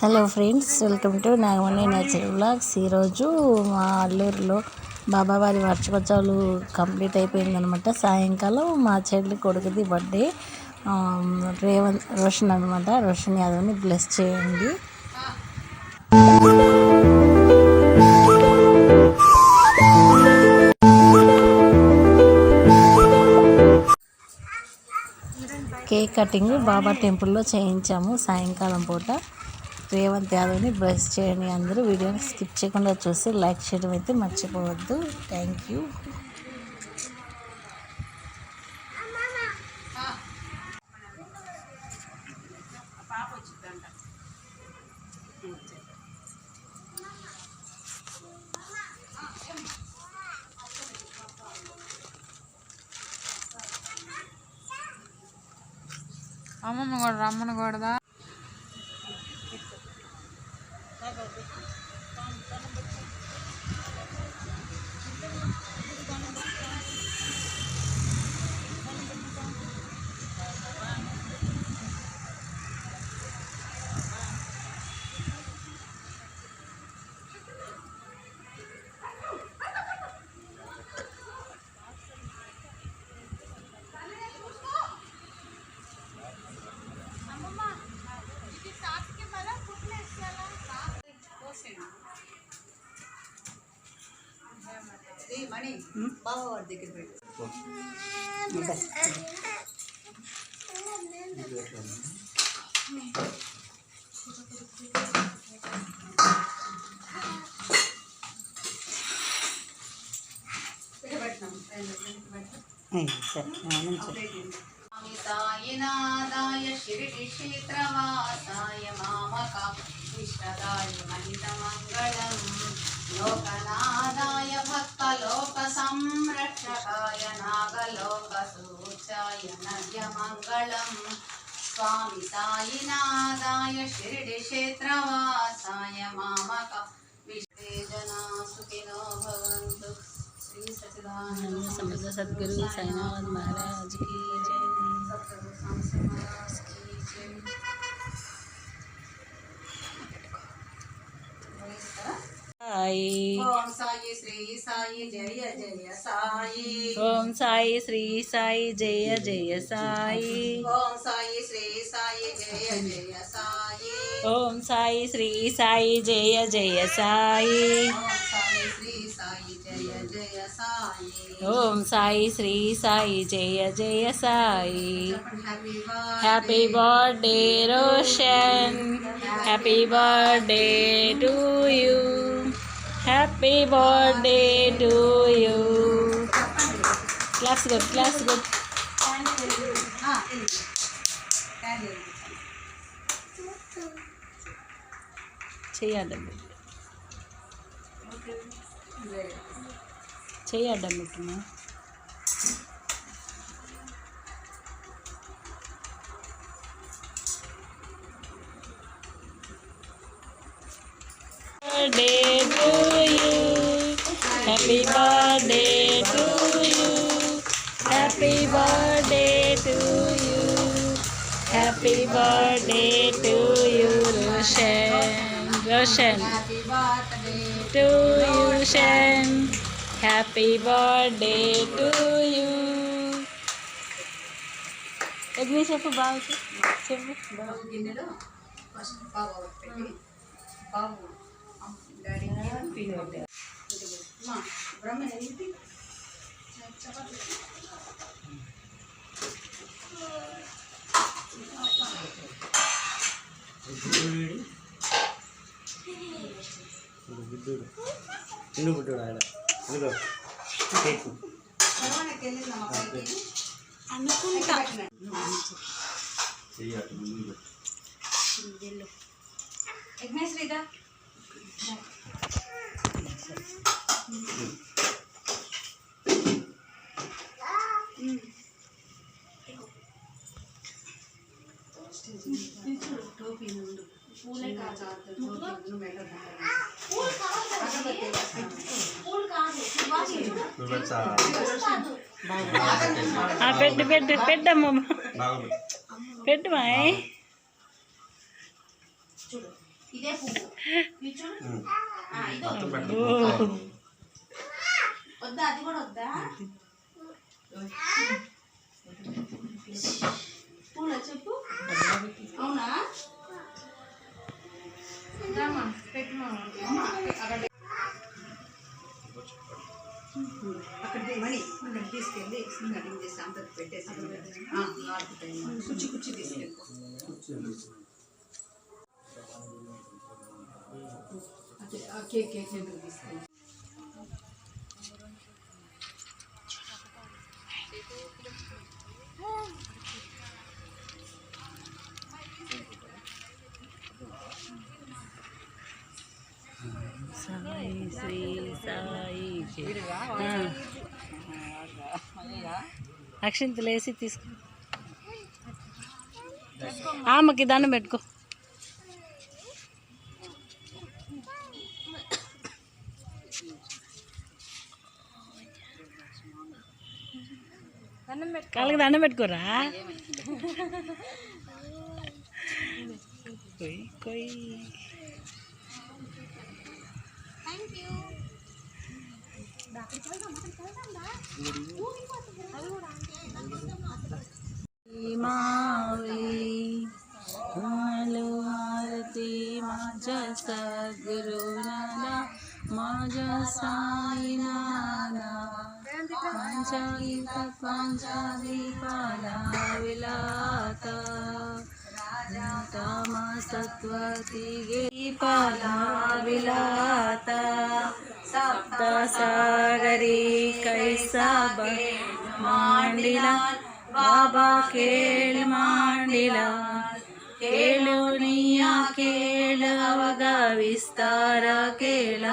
Hello friends welcome to Nagamani nature blogs ఈరోజు మా అల్లూరులో బాబావారి వార్షికోత్సవాలు కంప్లీట్ అయిపోయిందనమాట సాయంకాలం మా చెల్లి కొడుకుది బర్త్డే రేవంత్ రోషన్ అనమాట రోషన్ యాదవ్ని బ్లెస్ చేయండి. కేక్ కటింగ్ బాబా టెంపుల్లో చేయించాము సాయంకాలం పూట. రేవంత్ యాదవ్ని బ్రష్ చేయండి అందరూ. వీడియోని స్కిప్ చేయకుండా చూసి లైక్ చేయడం అయితే మర్చిపోవద్దు. థ్యాంక్ యూ అమ్మమ్మ కూడా రమ్మను కూడదా మణి బావ వాడి దగ్గర పెట్టు. అమితాయనాదాయ శిరిడి క్షేత్రవాసాయ మామక ఇష్టదాయ మహిత మంగళం లోకనాదాయ భ मङ्गलं रक्षकाय नागलोकसूचाय नव्यमङ्गलं स्वामि सायिनादाय शिरडिक्षेत्रवासाय मामक विश्वे जना सुखिनो भवन्तु। श्री समृद्ध सद्गुरु साईनाथ महाराज की जय। सत्संग साई। ओम साई श्री साई जय जय साई। ओम साई श्री साई जय जय साई। ओम साई श्री साई जय जय साई। ओम साई श्री साई जय जय साई। ओम साई श्री साई जय जय Sai. Happy birthday Roshan happy birthday to you Happy happy birthday Roshan happy birthday to you happy birthday to you class good class good చెయ్యడ్డం పెట్టు చెయ్యడ్డం పెట్టుమా birthday to you. Happy birthday to you. Happy birthday to you. Happy birthday to you, Roshan. Roshan. Happy birthday To you, Roshan. Happy birthday to you. ఎగ్ని చెప్పు బాగా చెప్పు బాబు గిన్నెలో first బాబు ఒకటి పెట్టి బాబు డాడీకి అమ్మా బ్రహ్మ ఏంటి చిన్న పుట్టాడు ఆయన ఇదిగో కేకు బ్రహ్మకి వెళ్ళిందమ్మా పైకి అనుకుంటా చెయ్యి పూలే నువ్వు పెట్టా పెట్టు పెట్టు పెట్టమ్మా. పెట్టు. పెట్టు మాయ్. చూడు ఇదే పువ్వు. చూడు వద్దు. అది కూడా వద్దా? పూల చెప్పు. అవునా? అక్కడ అక్కడ మణి. అక్కడ తీసుకెళ్ళి కటింగ్ చేసి అంత పెట్టేసి. కుచ్చి కుచ్చి తీసుకెళ్ళి. కేక్ కేక్ తీసుకెళ్ళి. సాయి అక్షింతలు వేసి తీసుకో. ఆమెకి దండం పెట్టుకో. కళ్ళకి దండం పెట్టుకోరా? కొయ్యి కొయ్యి Thank you. माझ्या सद्गुरु नाना माझ्या साई नाना माझ्या इथं माझ्या दीपाला विलाता सत्वतिगे पलाविलाता सप्तसागरी कैसा मांडिल बाबा ಕೇಳಿ मांडिला। ಕೇಳು ನೀಯ ಕೇಳು ಅವಾಗ ವಿಸ್ತಾರ ಕೇಳ